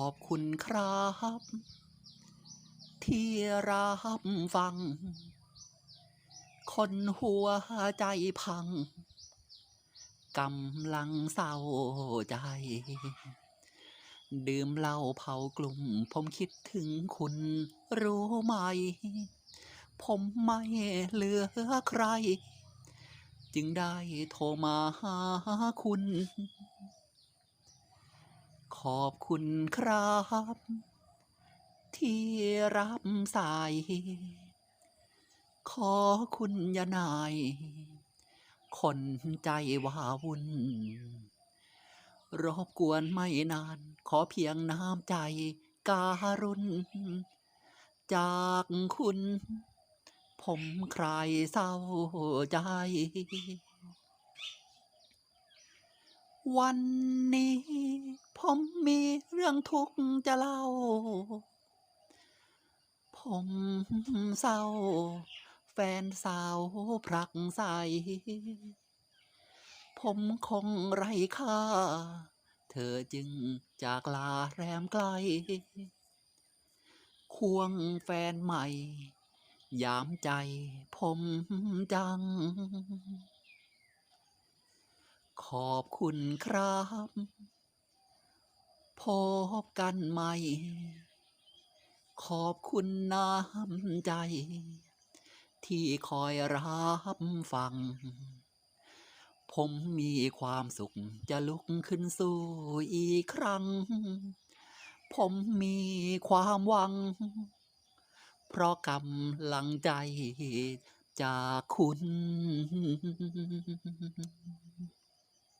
อบคุณครับ ที่รับฟัง คนหัวใจพังกำลังเศร้าใจ ดื่มเหล้าเผากลุ่ม ผมคิดถึงคุณรู้ไหม ผมไม่เหลือใคร จึงได้โทรมาหาคุณ ขอบคุณครับ ที่รับสาย ขอคุณยานาย คนใจวาวุ่น รบกวนไม่นาน ขอเพียงน้ำใจการุณ จากคุณ ผมใคลายเศร้าใจ วันนี้ มีเรื่องทุกข์จะเล่า ผมเศร้า แฟนสาวผลักใส ผมคงไร้ค่า เธอจึงจากลาแรมไกล ควงแฟนใหม่ ยามใจผมจังขอบคุณครับ พบกันใหม่ ขอบคุณน้ำใจ ที่คอยรับฟัง ผมมีความสุขจะลุกขึ้นสู้อีกครั้ง ผมมีความหวัง เพราะกำลังใจจากคุณ